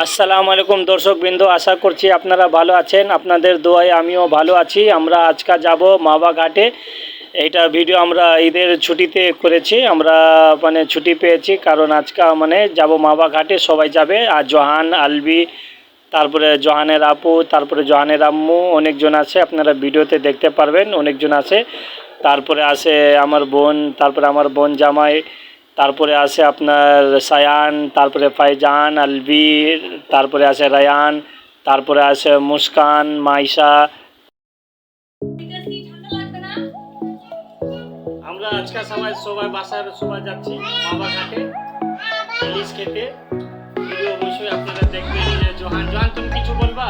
আসসালামু আলাইকুম দর্শক বিন্দু আশা করছি আপনারা ভালো আছেন। আপনাদের দোয়ায় আমিও ভালো আছি। আমরা আজকে যাব মাবা ঘাটে। এইটা ভিডিও আমরা ঈদের ছুটিতে করেছি। আমরা মানে ছুটি পেয়েছি কারণ আজকে মানে যাব মাবা ঘাটে, সবাই যাবে। আর জহান, আলবি, তারপরে জহানের আপু, তারপরে জহানের আম্মু, অনেকজন আছে, আপনারা ভিডিওতে দেখতে পারবেন, অনেকজন আছে। তারপরে আছে আমার বোন, তারপরে আমার বোন জামাই তারপরে আছে আপনার সায়ান, তারপরে ফাইজান আলবি তারপরে আছে রায়ান, তারপরে আছে মুস্কান, মাইশা। আমরা আজকে সবাই সবাই বাসার সবাই যাচ্ছি বাবা ঘাটে, ইলিশ খেতে। ভিডিও অবশ্যই আপনারা দেখবেন যে জোহান জোহান, তুমি কিছু বলবা?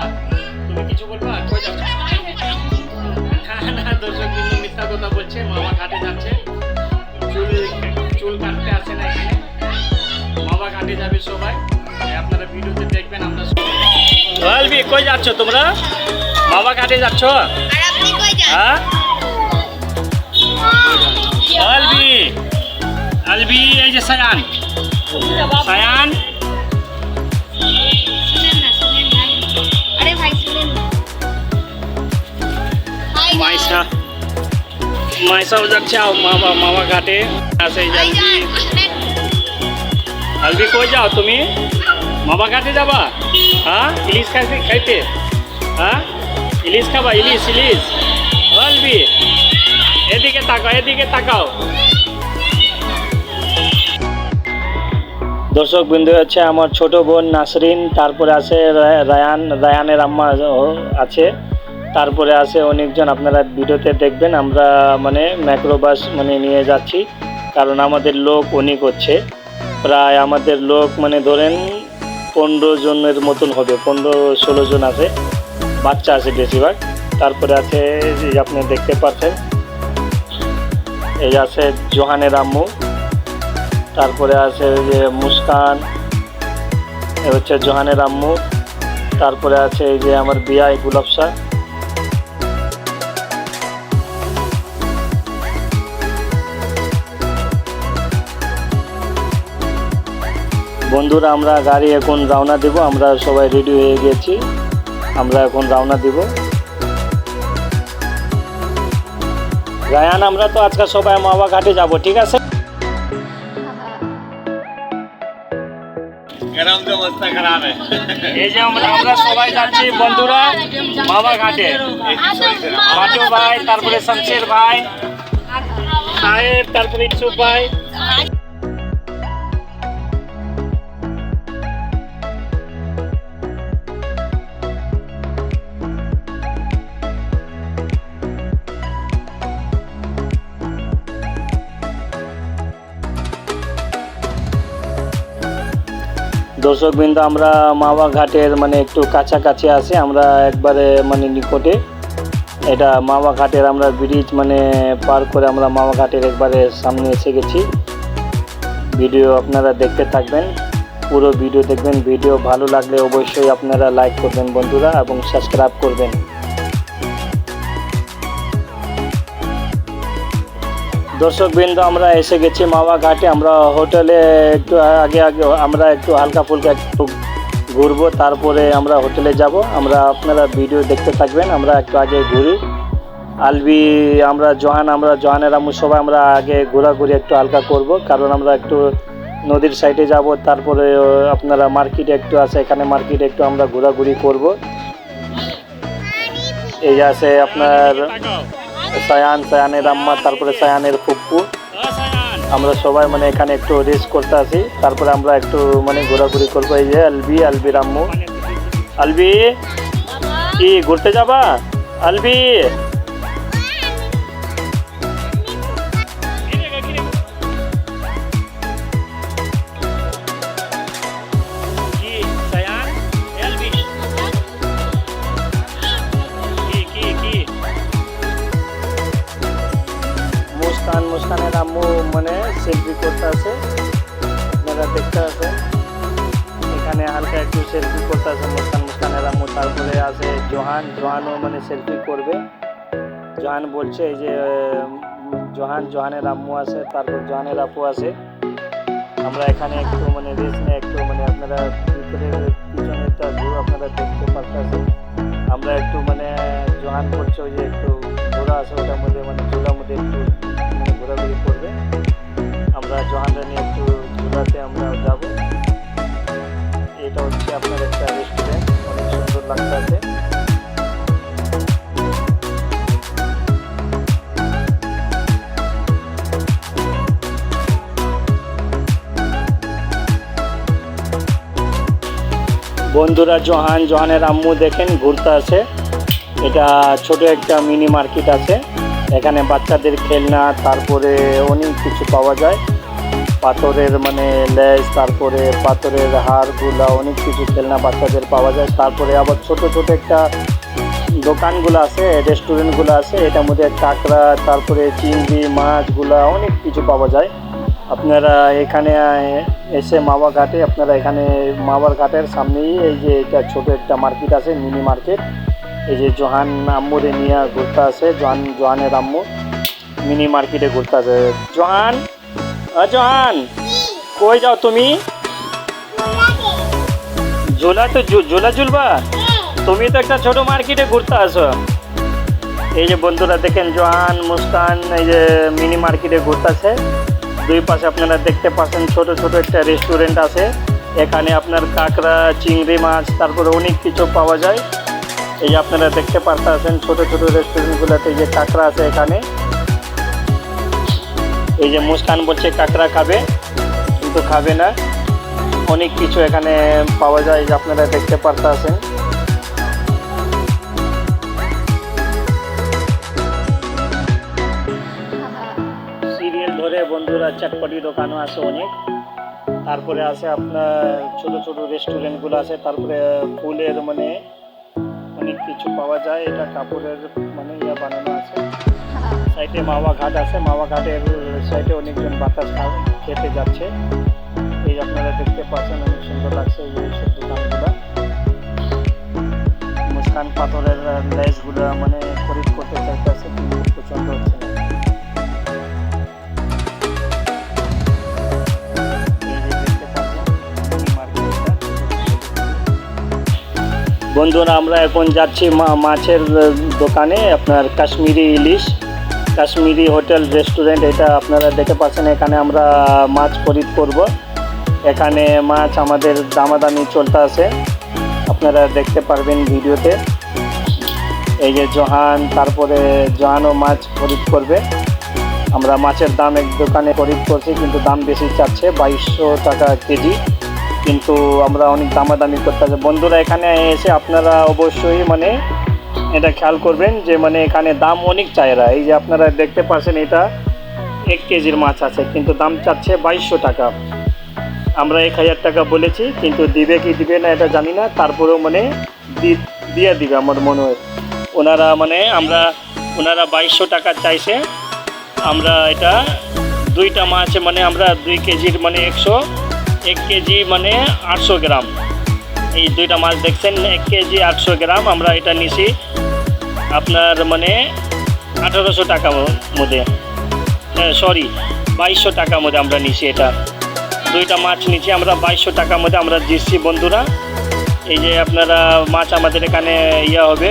তুমি কিছু বলবা? দর্শক কিন্তু মিথ্যা কথা বলছে ঘাটে যাচ্ছে। চুল কাটতে আসে না এখানে। মামা কাটে যাবে সবাই। আপনারা ভিডিওতে দেখবেন আমরা আলবি কই যাচ্ছ তোমরা? মামা কাটে যাচ্ছ? আর আপনি হ্যাঁ? আলবি আলবি এই যে সায়ান। সায়ান মাইসাও যাচ্ছে মামা মামা ঘাটে। হাই আলবি কই যাও তুমি? মামা ঘাটে যাবা? হ্যাঁ? ইলিশ খাইতে খাইতে? হ্যাঁ? ইলিশ খাবা? ইলিশ ইলিশ। আলবি এদিকে তাকাও এদিকে তাকাও। দর্শক বিন্দু হচ্ছে আমার ছোট বোন নাসরিন তারপরে আছে রায়ান রায়ানের আম্মা ও- আছে। তারপরে আছে অনেকজন, আপনারা ভিডিওতে দেখবেন, আমরা মানে ম্যাক্রোবাস মানে নিয়ে যাচ্ছি। কারণ আমাদের লোক অনেক হচ্ছে। প্রায় আমাদের লোক মানে ধরেন পনেরো জনের মতন হবে, পনেরো ষোলো জন আছে। বাচ্চা আছে বেশিরভাগ। তারপরে আছে আপনি দেখতে পাচ্ছেন, এই আছে জোহানের আম্মু। তারপরে আছে যে মুস্কান এ হচ্ছে জোহানের আম্মু। তারপরে আছে এই যে আমার বিয়াই গুলাবসা বন্ধুরা আমরা গাড়ি এখন রওনা দেব। আমরা সবাই রেডি হয়ে গেছি। আমরা এখন রওনা দেব। রায়ান আমরা তো আজকে সবাই মাওয়া ঘাটে যাব ঠিক আছে? এই যে আমরা সবাই যাচ্ছি বন্ধুরা মাওয়া ঘাটে। ভাই তারপরে শমশের ভাই সাহেব তারপরে ইচ্ছুক ভাই। দর্শক বৃন্দ আমরা মাওয়া ঘাটের মানে একটু কাছাকাছি আছি। আমরা একবারে মানে নিকটে। এটা মাওয়া ঘাটের আমরা ব্রিজ মানে পার করে আমরা মাওয়া ঘাটের একবারে সামনে এসে গেছি। ভিডিও আপনারা দেখতে থাকবেন। পুরো ভিডিও দেখবেন। ভিডিও ভালো লাগলে অবশ্যই আপনারা লাইক করবেন বন্ধুরা, এবং সাবস্ক্রাইব করবেন। দর্শক বৃন্দ আমরা এসে গেছি মামা ঘাটে। আমরা হোটেলে একটু আগে আগে আমরা একটু হালকা ফুলকা একটু ঘুরবো, তারপরে আমরা হোটেলে যাব। আমরা আপনারা ভিডিও দেখতে থাকবেন, আমরা একটু আগে ঘুরি। আলবি, আমরা জহান আমরা জহানের আমু সবাই আমরা আগে ঘোরাঘুরি একটু হালকা করব। কারণ আমরা একটু নদীর সাইডে যাব, তারপরে আপনারা মার্কেট একটু আছে, এখানে মার্কেট একটু আমরা ঘোরাঘুরি করব। এই আছে আপনার সায়ান, সায়ানের আম্মা, তারপরে সায়ানের ফুপ্পু। আমরা সবাই মানে এখানে একটু রেস্ট করতে আসি তারপরে আমরা একটু মানে ঘোরাঘুরি করব। এই যে আলবি আলবি রাম্মু। আলবি, কি, ঘুরতে যাবা? আলবি। সেলফি করতে আছে মুস্কান মুস্কানের তারপরে আছে জোহান, জোহানও মানে সেলফি করবে। জোহান বলছে, এই যে জোহান, জোহানের আম্মু আছে তারপর জোহানের আপু আছে আমরা এখানে একটু মানে রেস্ট নিয়ে একটু মানে আপনারা ভিতরে পিছনে ভিউ আপনারা দেখতে পারতেছেন। আমরা একটু মানে জোহান করছে ওই যে একটু ঘোরা আছে, ওটার মধ্যে মানে ঝোলার মধ্যে একটু মানে ঘোরাঘুরি করবে। আমরা জোহানরা নিয়ে একটু ঘোরাতে আমরা যাব। এটা হচ্ছে আপনার একটা রেস্টুরেন্ট অনেক সুন্দর লাগতেছে বন্ধুরা, জোহান, জোহানের আম্মু দেখেন, ঘুরতে আছে এটা ছোট একটা মিনি মার্কেট আছে। এখানে বাচ্চাদের খেলনা, তারপরে অনেক কিছু পাওয়া যায়। পাথরের মানে লেজ, তারপরে পাথরের হারগুলা অনেক কিছু খেলনা বাচ্চাদের পাওয়া যায়। তারপরে আবার ছোট ছোট একটা দোকানগুলো আছে, রেস্টুরেন্টগুলো আছে, এটার মধ্যে কাঁকড়া, তারপরে চিংড়ি, মাছগুলা, অনেক কিছু পাওয়া যায়। আপনারা এখানে এসে মাওয়া ঘাটে, আপনারা এখানে মাওয়ার ঘাটের সামনেই এই যে এটা ছোট একটা মার্কেট আছে, মিনি মার্কেট। এই যে জোহান আম্মুরে নিয়ে ঘুরতে আছে জোহান, জোহানের আম্মু। মিনি মার্কেটে ঘুরতে আছে জোহান! আ, জোহান। কই যাও তুমি? ঝোলা তো ঝোলা ঝুলবা? তুমি তো একটা ছোট মার্কেটে ঘুরতে আসো। এই যে বন্ধুরা দেখেন, জোহান, মুস্কান, এই যে মিনি মার্কেটে ঘুরতেছে। দুই পাশে আপনারা দেখতে পাচ্ছেন ছোট ছোট একটা রেস্টুরেন্ট আছে। এখানে আপনার কাঁকড়া, চিংড়ি মাছ, তারপরে অনেক কিছু পাওয়া যায়। এই যে আপনারা দেখতে পারতেছেন ছোট ছোট রেস্টুরেন্টগুলোতে যে কাঁকড়া আছে এখানে। এই যে মুস্কান বলছে, কাঁকড়া খাবে, কিন্তু খাবে না। অনেক কিছু এখানে পাওয়া যায় যে আপনারা দেখতে পারতেছেন। সিরিয়াল ধরে বন্ধুরা চটপটি দোকানও আছে অনেক। তারপরে আছে আপনার ছোট ছোট রেস্টুরেন্টগুলো আছে, তারপরে ফুলের মানে অনেক কিছু পাওয়া যায়, এটা কাপড়ের মানে ইয়া বানানো আছে। সাইডে মাওয়া ঘাট আছে, মাওয়া ঘাটের সাইডে অনেকজন বাতাস খেতে যাচ্ছে। এই আপনারা দেখতে পাচ্ছেন অনেক সুন্দর লাগছে এই সব দোকানগুলো। মুস্কান পাথরের লেসগুলো মানে খরিদ করতে চাইতেছে, কিন্তু পছন্দ হচ্ছে। বন্ধুরা, আমরা এখন যাচ্ছি মাছের দোকানে, আপনার কাশ্মীরি ইলিশ। কাশ্মীরি হোটেল রেস্টুরেন্ট এটা আপনারা দেখতে পাচ্ছেন। এখানে আমরা মাছ খরিদ করব। এখানে মাছ আমাদের দামাদামি চলতে আছে। আপনারা দেখতে পারবেন ভিডিওতে। এই যে জোহান, তারপরে জোহানও মাছ খরিদ করবে। আমরা মাছের দাম এক দোকানে খরিদ করছি, কিন্তু দাম বেশি চাচ্ছে, বাইশশো টাকা কেজি। কিন্তু আমরা অনেক দামাদামি করতে হবে বন্ধুরা, এখানে এসে আপনারা অবশ্যই মানে এটা খেয়াল করবেন যে মানে এখানে দাম অনেক চায়রা এই যে আপনারা দেখতে পাচ্ছেন এটা, এক কেজির মাছ আছে, কিন্তু দাম চাচ্ছে বাইশশো টাকা। আমরা এক হাজার টাকা বলেছি, কিন্তু দিবে কি দিবে না এটা জানি না। তারপরেও মানে দিয়ে দিবে আমার মনে হয়। ওনারা মানে আমরা, ওনারা বাইশশো টাকা চাইছে। আমরা এটা দুইটা মাছ মানে আমরা দুই কেজির মানে একশো, এক কেজি মানে আটশো গ্রাম। এই দুইটা মাছ দেখছেন, এক কেজি আটশো গ্রাম আমরা এটা নিছি। আপনার মানে আঠারোশো টাকা মধ্যে। সরি বাইশশো টাকার মধ্যে আমরা নিছি এটা। দুইটা মাছ নিচ্ছি আমরা বাইশশো টাকার মধ্যে আমরা দিচ্ছি বন্ধুরা। এই যে আপনারা মাছ আমাদের এখানে ইয়া হবে।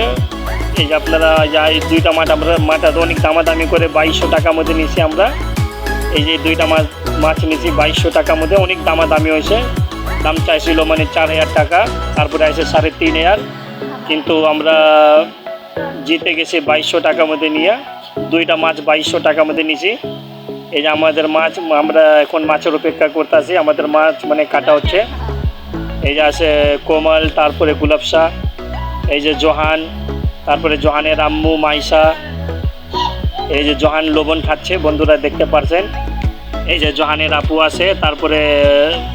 এই যে আপনারা যা এই দুইটা মাছ আমরা মাছটা অনেক দামাদামি করে বাইশশো টাকার মধ্যে নিছি আমরা। এই যে দুইটা মাছ মাছ নিছি, বাইশশো টাকার মধ্যে অনেক দামাদামি হয়েছে। দাম চাইছিল মানে চার হাজার টাকা, তারপরে আছে সাড়ে তিন হাজার। কিন্তু আমরা জিতে গেছে বাইশশো টাকার মধ্যে নিয়ে। দুইটা মাছ বাইশশো টাকার মধ্যে নিয়েছি। এই যে আমাদের মাছ, আমরা এখন মাছের অপেক্ষা করতে করতেছি। আমাদের মাছ মানে কাটা হচ্ছে। এই যে আছে কোমল, তারপরে গুলাবশা এই যে জোহান, তারপরে জোহানের আম্মু মাইশা, এই যে জোহান লবণ খাচ্ছে, বন্ধুরা দেখতে পারছেন। এই যে জোহানের আপু আছে, তারপরে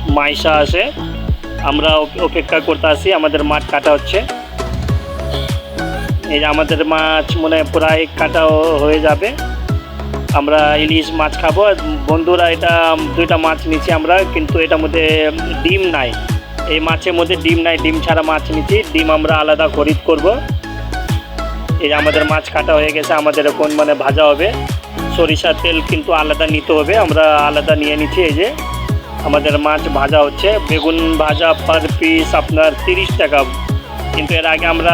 মাইশা আছে। আমরা অপেক্ষা করতে আছি আমাদের মাছ কাটা হচ্ছে। এই যে আমাদের মাছ মনে প্রায় কাটা হ- হয়ে যাবে। আমরা ইলিশ মাছ খাব। বন্ধুরা এটা, দুইটা মাছ নিচ্ছি আমরা, কিন্তু এটার মধ্যে ডিম নাই। এই মাছের মধ্যে ডিম নাই, ডিম ছাড়া মাছ নিচ্ছি। ডিম আমরা আলাদা খরিদ করব। এই আমাদের মাছ কাটা হয়ে গেছে, আমাদের এখন মানে ভাজা হবে। সরিষার তেল কিন্তু আলাদা নিতে হবে, আমরা আলাদা নিয়ে নিচ্ছি এই যে। আমাদের মাছ ভাজা হচ্ছে। বেগুন ভাজা পার পিস আপনার তিরিশ টাকা। কিন্তু এর আগে আমরা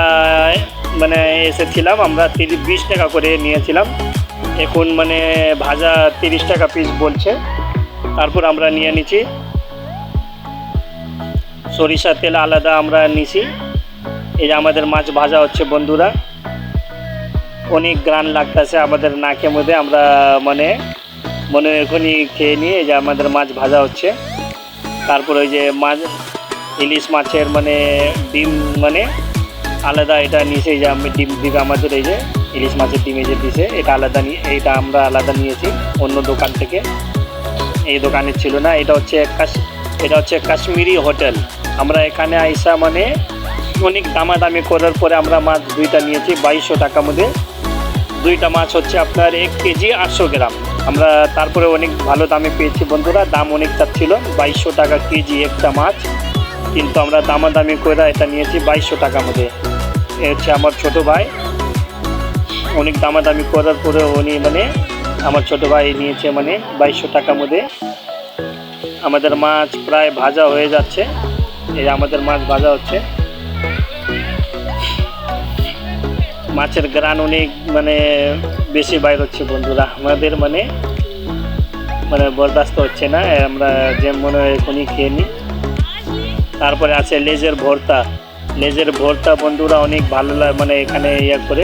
মানে এসেছিলাম, আমরা তিরিশ, বিশ টাকা করে নিয়েছিলাম। এখন মানে ভাজা তিরিশ টাকা পিস বলছে। তারপর আমরা নিয়ে নিচ্ছি। সরিষার তেল আলাদা আমরা নিছি। এই যে আমাদের মাছ ভাজা হচ্ছে বন্ধুরা। অনেক গ্রান লাগতেছে আমাদের নাকের মধ্যে, আমরা মানে মনে এখনই খেয়ে নিয়ে এই যে আমাদের মাছ ভাজা হচ্ছে। তারপর ওই যে মাছ, ইলিশ মাছের মানে ডিম মানে আলাদা এটা নিয়েছে, এই যে আমি ডিম দিবে আমাদের এই যে ইলিশ মাছের ডিম এই যে দিছে, এটা আলাদা নিয়ে এটা আমরা আলাদা নিয়েছি অন্য দোকান থেকে। এই দোকানে ছিল না, এটা হচ্ছে এটা হচ্ছে কাশ্মীরি হোটেল। আমরা এখানে আইসা মানে অনেক দামাদামি করার পরে আমরা মাছ দুইটা নিয়েছি, বাইশশো টাকার মধ্যে। দুইটা মাছ হচ্ছে আপনার এক কেজি আটশো গ্রাম। আমরা তারপরে অনেক ভালো দামে পেয়েছি বন্ধুরা, দাম অনেকটা ছিল, বাইশশো টাকা কেজি একটা মাছ। কিন্তু আমরা দামাদামি করে এটা নিয়েছি বাইশশো টাকার মধ্যে। এ হচ্ছে আমার ছোট ভাই। অনেক দামাদামি করার পরে উনি মানে আমার ছোট ভাই নিয়েছে মানে বাইশশো টাকার মধ্যে। আমাদের মাছ প্রায় ভাজা হয়ে যাচ্ছে। এই আমাদের মাছ ভাজা হচ্ছে। মাছের গ্রান অনেক মানে বেশি বাইর হচ্ছে বন্ধুরা। আমাদের মানে মানে বরদাস্ত হচ্ছে না। আমরা যে মনে হয় এখনই খেয়ে নিই। তারপরে আছে লেজের ভর্তা। লেজের ভর্তা বন্ধুরা অনেক ভালো লাগে মানে এখানে ইয়ে করে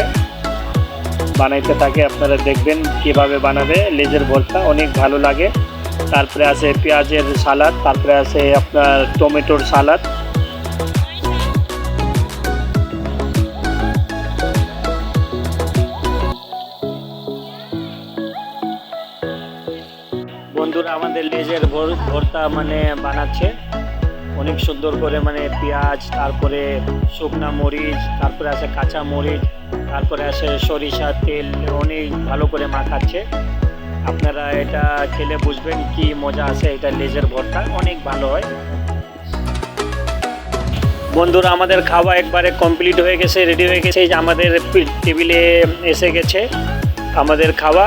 বানাইতে থাকে, আপনারা দেখবেন কীভাবে বানাবে। লেজের ভর্তা অনেক ভালো লাগে। তারপরে আছে পেঁয়াজের সালাদ, তারপরে আছে আপনার টমেটোর সালাদ। বন্ধুরা, আমাদের লেজের ভর- ভর্তা মানে বানাচ্ছে। অনেক সুন্দর করে মানে পেঁয়াজ, তারপরে শুকনা মরিচ, তারপরে আছে কাঁচা মরিচ, তারপরে আছে সরিষা, তেল, অনেক ভালো করে মাখাচ্ছে। আপনারা এটা খেলে বুঝবেন কি মজা আছে, এটা লেজের ভর্তা, অনেক ভালো হয়। বন্ধুরা, আমাদের খাওয়া একবারে কমপ্লিট হয়ে গেছে রেডি হয়ে গেছে। যে আমাদের টেবিলে এসে গেছে আমাদের খাওয়া।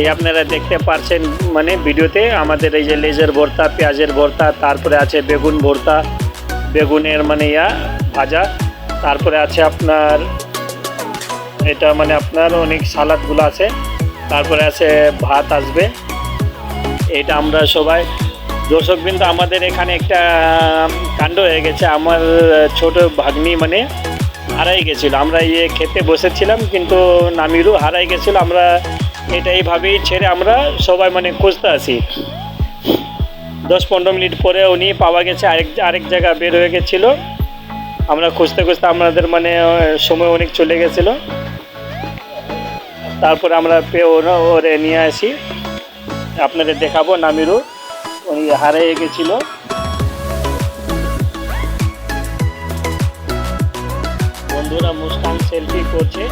এই আপনারা দেখতে পাচ্ছেন মানে ভিডিওতে আমাদের এই যে লেজের ভর্তা, পেঁয়াজের ভর্তা, তারপরে আছে বেগুন ভর্তা, বেগুনের মানে ইয়া ভাজা, তারপরে আছে আপনার, এটা মানে আপনার অনেক সালাদগুলো আছে, তারপরে আছে ভাত আসবে, এটা আমরা সবাই, দর্শক বিন্দু, আমাদের এখানে একটা কাণ্ড হয়ে গেছে, আমার ছোট ভাগ্নি মানে হারাই গেছিল, আমরা ইয়ে খেতে বসেছিলাম, কিন্তু নামিরু হারাই গেছিল, আমরা এটা এইভাবেই ছেড়ে আমরা সবাই মানে খুঁজতে আসি দশ পনেরো মিনিট পরে উনি পাওয়া গেছে, আরেক আরেক জায়গা বের হয়ে গেছিল। আমরা খুঁজতে খুঁজতে আমাদের মানে সময় অনেক চলে গেছিল। তারপরে আমরা পেয়ে ওরা নিয়ে আসি। আপনাদের দেখাবো, নামিরু, উনি হারিয়ে গেছিল। বন্ধুরা মুস্কান সেলফি করছে।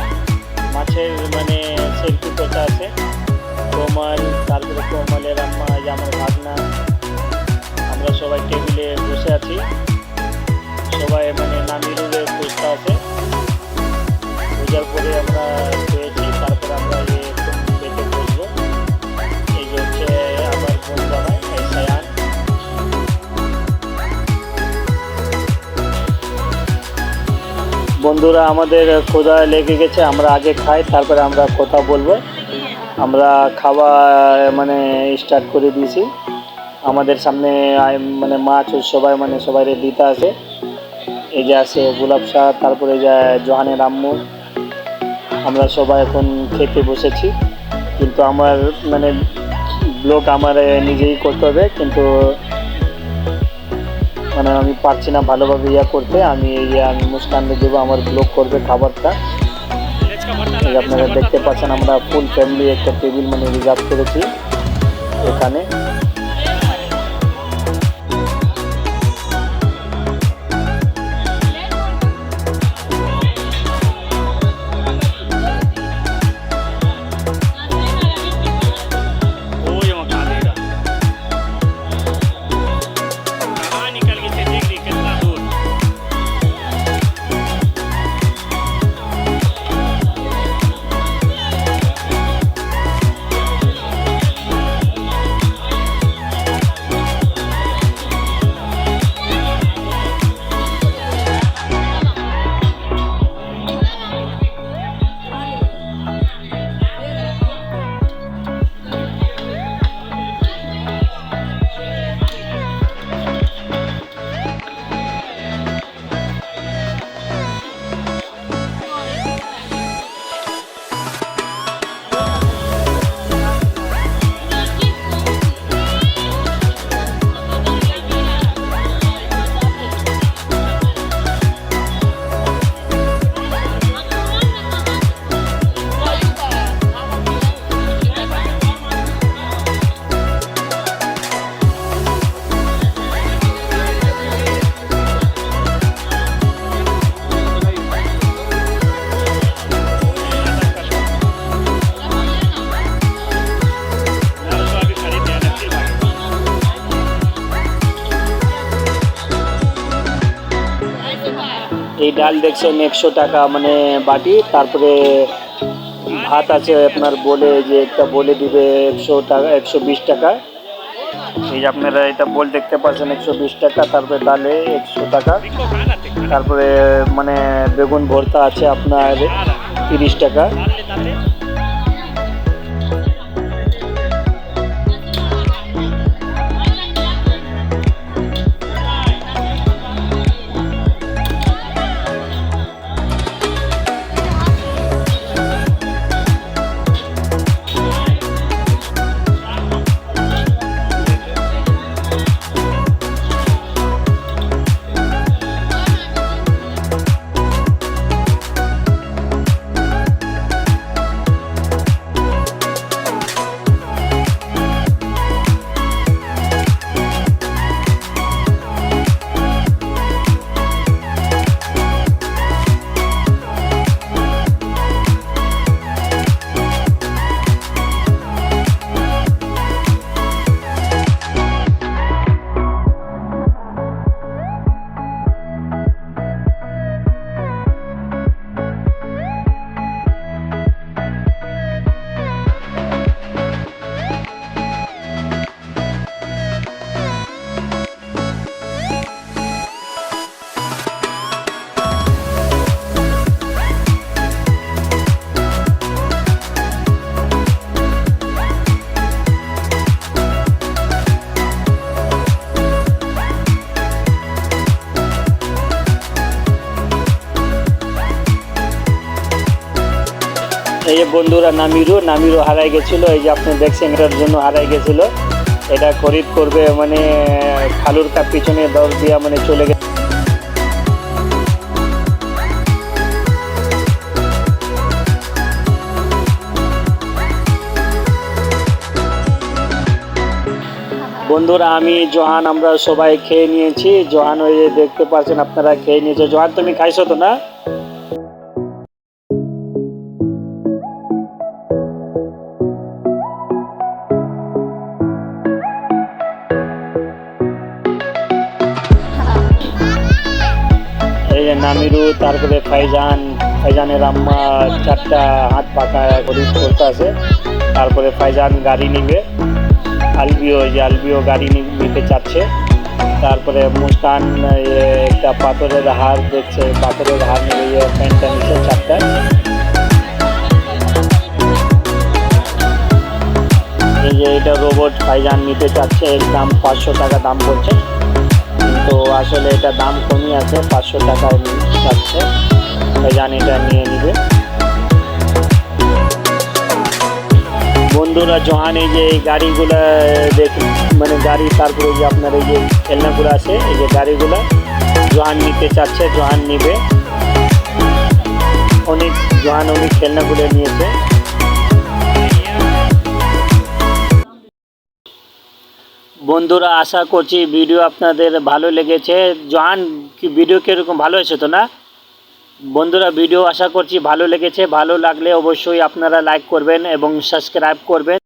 মাছের মানে সেলফি করতে আছে। কোমল তারপরে কোমলের আম্মা আমার ভাগনা। আমরা সবাই টেবিলে বসে আছি। সবাই মানে নামিরুলের পোস্টটা আছে। পূজার পরে আমরা বন্ধুরা আমাদের খোদা লেগে গেছে, আমরা আগে খাই, তারপরে আমরা কথা বলব। আমরা খাওয়া মানে স্টার্ট করে দিয়েছি। আমাদের সামনে মানে মাছ সবাই মানে সবাই দিতে আছে। এই যে আছে গোলাপ শাহ তারপরে এই যে জহানের আম্মু। আমরা সবাই এখন খেতে বসেছি। কিন্তু আমার মানে ব্লগ আমার নিজেই করতে হবে, কিন্তু মানে আমি পারছি না ভালোভাবে ইয়া করতে, আমি এই ইয়ে আমি মুস্কানকে দেবো, আমার ব্লগ করবে খাবারটা। আপনারা দেখতে পাচ্ছেন, আমরা ফুল ফ্যামিলি একটা টেবিল মানে রিজার্ভ করেছি এখানে। ডাল দেখছেন একশো টাকা মানে বাটি, তারপরে ভাত আছে আপনার বলে যে একটা বলে দিবে একশো টাকা, একশো বিশ টাকা। এই যে আপনারা এটা বল দেখতে পাচ্ছেন, একশো বিশ টাকা, তারপরে ডালে একশো টাকা। তারপরে মানে বেগুন ভর্তা আছে আপনার তিরিশ টাকা। বন্ধুরা নামিরু নামিরু হারাই গেছিল, এই যে আপনি দেখছেন এটার জন্য হারাই গেছিল। এটা খরিদ করবে মানে খালুর কাপ পিছনে দর দিয়া মানে চলে গেছে। বন্ধুরা, আমি জোহান, আমরা সবাই খেয়ে নিয়েছি। জোহান ওই দেখতে পাচ্ছেন, আপনারা খেয়ে নিয়েছে। জোহান, তুমি খাইছো তো না? নামিরু তারপরে ফাইজান ফাইজানের আম্মা চারটা হাত পাকা খরিদ করতে আছে। তারপরে ফাইজান গাড়ি নিবে। আলবিও যে আলবিও গাড়ি নিতে চাচ্ছে। তারপরে মুস্কান এ, একটা পাথরের হার দেখছে পাথরের হার নিয়ে প্যান্টটা নিচ্ছে চারটা এই যে এটা রোবট ফাইজান নিতে চাচ্ছে এর দাম পাঁচশো টাকা দাম বলছে কিন্তু আসলে এটা দাম কমই আছে, পাঁচশো টাকায় চাচ্ছে ফাইজান এটা নিয়ে নিবে। বন্ধুরা, জহান, এই যে এই গাড়িগুলো দেখ মানে গাড়ি তারপরে যে আপনার এই যে খেলনাগুলো আছে, এই যে গাড়িগুলো, জহান নিতে চাচ্ছে, জহান নিবে। অনেক, জহান অনেক খেলনাগুলো নিয়েছে। বন্ধুরা, আশা করছি ভিডিও আপনাদের ভালো লেগেছে। জান, কি ভিডিও কীরকম? ভালো হয়েছে তো না? বন্ধুরা, ভিডিও আশা করছি ভালো লেগেছে। ভালো লাগলে অবশ্যই আপনারা লাইক করবেন এবং সাবস্ক্রাইব করবেন।